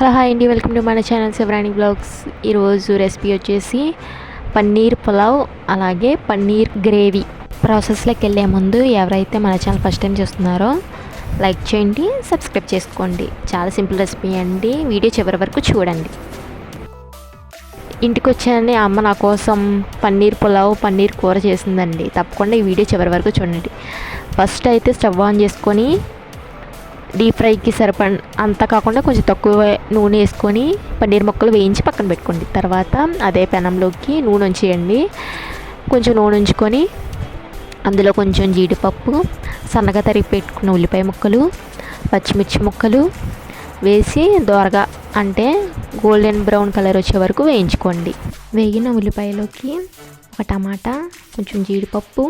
Hello hi అండి. Welcome to మన channel Shivarani blogs. ఈరోజు రెసిపీ వచ్చేసి పన్నీర్ పులావ్ అలాగే పన్నీర్ గ్రేవీ. ప్రాసెస్లోకి వెళ్ళే ముందు ఎవరైతే మన ఛానల్ ఫస్ట్ టైం చూస్తున్నారో లైక్ చేయండి సబ్స్క్రైబ్ చేసుకోండి. చాలా సింపుల్ రెసిపీ అండి. వీడియో చివరి వరకు చూడండి. ఇంటికి వచ్చానని అమ్మ నా కోసం పన్నీర్ పులావ్ పన్నీర్ కూర చేసిందండి. తప్పకుండా ఈ వీడియో చివరి వరకు చూడండి. ఫస్ట్ అయితే స్టవ్ ఆన్ చేసుకొని డీప్ ఫ్రైకి సరిపడ అంతా కాకుండా కొంచెం తక్కువ నూనె వేసుకొని పన్నీర్ ముక్కలు వేయించి పక్కన పెట్టుకోండి. తర్వాత అదే పెనంలోకి నూనె ఉంచేయండి. కొంచెం నూనె ఉంచుకొని అందులో కొంచెం జీడిపప్పు సన్నగా తరిగి పెట్టుకున్న ఉల్లిపాయ ముక్కలు పచ్చిమిర్చి ముక్కలు వేసి దోరగా అంటే గోల్డెన్ బ్రౌన్ కలర్ వచ్చే వరకు వేయించుకోండి. వేగిన ఉల్లిపాయలోకి ఒక టమాటా కొంచెం జీడిపప్పు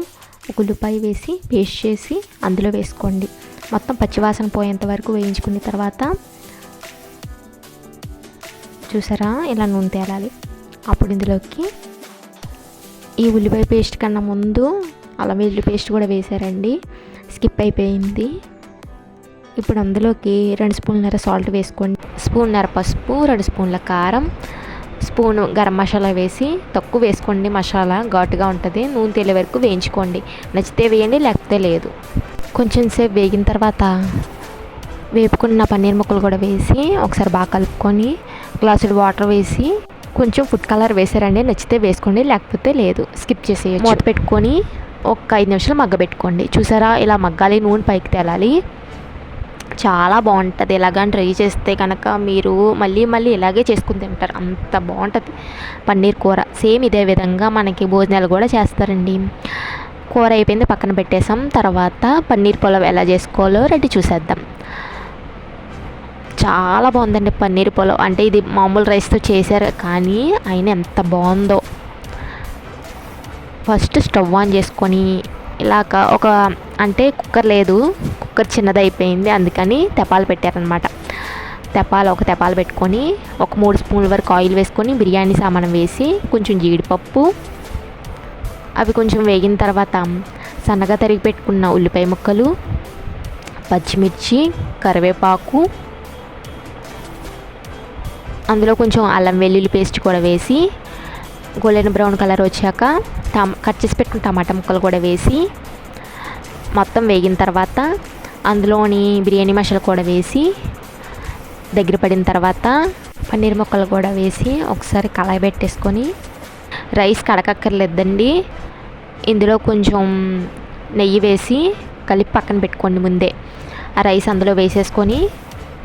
ఒక ఉల్లిపాయ వేసి పేస్ట్ చేసి అందులో వేసుకోండి. మొత్తం పచ్చివాసన పోయేంత వరకు వేయించుకున్న తర్వాత చూసారా ఇలా నూనె తేలాలి. అప్పుడు ఇందులోకి ఈ ఉల్లిపాయ పేస్ట్ కన్నా ముందు అల్లం వెల్లుల్లి పేస్ట్ కూడా వేసారండి. స్కిప్ అయిపోయింది. ఇప్పుడు అందులోకి రెండు స్పూన్లన్నర సాల్ట్ వేసుకోండి. స్పూన్నర పసుపు రెండు స్పూన్ల కారం స్పూన్ గరం మసాలా వేసి తక్కువ వేసుకోండి. మసాలా ఘాటుగా ఉంటుంది. నూనె తేలే వరకు వేయించుకోండి. నచ్చితే వేయండి లేకపోతే లేదు. కొంచెం సేపు వేగిన తర్వాత వేపుకున్న పన్నీర్ ముక్కలు కూడా వేసి ఒకసారి బాగా కలుపుకొని గ్లాసుడు వాటర్ వేసి కొంచెం ఫుడ్ కలర్ వేసారండి నచ్చితే వేసుకోండి లేకపోతే లేదు. స్కిప్ చేసేయచ్చు. మూత పెట్టుకొని ఒక ఐదు నిమిషాలు మగ్గబెట్టుకోండి. చూసారా? ఇలా మగ్గాలి నూనె పైకి తేలాలి. చాలా బాగుంటుంది. ఇలాగా ట్రై చేస్తే కనుక మీరు మళ్ళీ మళ్ళీ ఇలాగే చేసుకుని తింటారు. అంత బాగుంటుంది. పన్నీర్ కూర. సేమ్ ఇదే విధంగా మనకి భోజనాలు కూడా చేస్తారండి. కూర అయిపోయింది పక్కన పెట్టేసాం తర్వాత పన్నీర్ పులావ్ ఎలా చేసుకోవాలో రెడీ చూసేద్దాం. చాలా బాగుందండి పన్నీర్ పులావ్. అంటే ఇది మామూలు రైస్తో చేశారు కానీ ఆయన ఎంత బాగుందో. ఫస్ట్ స్టవ్ ఆన్ చేసుకొని ఇలాగ ఒక అంటే కుక్కర్ లేదు కుక్కర్ చిన్నదైపోయింది అందుకని తెపాలు పెట్టారనమాట తెపాలు ఒక తెపాలు పెట్టుకొని ఒక మూడు స్పూన్ల వరకు ఆయిల్ వేసుకొని బిర్యానీ సామానం వేసి కొంచెం జీడిపప్పు అవి కొంచెం వేగిన తర్వాత సన్నగా తరిగి పెట్టుకున్న ఉల్లిపాయ ముక్కలు పచ్చిమిర్చి కరివేపాకు అందులో కొంచెం అల్లం వెల్లుల్లి పేస్ట్ కూడా వేసి గోల్డెన్ బ్రౌన్ కలర్ వచ్చాక టమా కట్ చేసి పెట్టుకున్న టమాటా ముక్కలు కూడా వేసి మొత్తం వేగిన తర్వాత అందులోని బిర్యానీ మసాలా కూడా వేసి దగ్గర పడిన తర్వాత పన్నీర్ ముక్కలు కూడా వేసి ఒకసారి కళాయి పెట్టేసుకొని రైస్ కడకక్కర్లేదండి. ఇందులో కొంచెం నెయ్యి వేసి కలిపి పక్కన పెట్టుకోండి ముందే. ఆ రైస్ అందులో వేసేసుకొని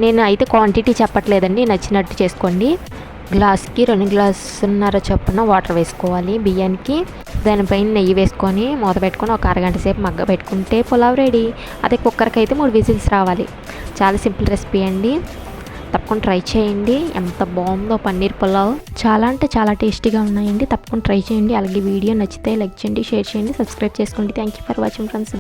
నేను అయితే క్వాంటిటీ చెప్పట్లేదండి నచ్చినట్టు చేసుకోండి. గ్లాస్కి రెండు గ్లాసున్నర చొప్పున వాటర్ వేసుకోవాలి బియ్యానికి. దానిపైన నెయ్యి వేసుకొని మూత పెట్టుకొని ఒక అరగంట సేపు మగ్గ పెట్టుకుంటే పులావ్ రెడీ. అదే కుక్కర్కి అయితే మూడు విజిల్స్ రావాలి. చాలా సింపుల్ రెసిపీ అండి. తప్పకుండా ట్రై చేయండి. ఎంత బాగుందో పన్నీర్ పులావ్. చాలా అంటే చాలా టేస్టీగా ఉన్నాయండి. తప్పకుండా ట్రై చేయండి. అలాగే వీడియో నచ్చితే లైక్ చేయండి షేర్ చేయండి సబ్స్క్రైబ్ చేసుకోండి. Thank you for watching friends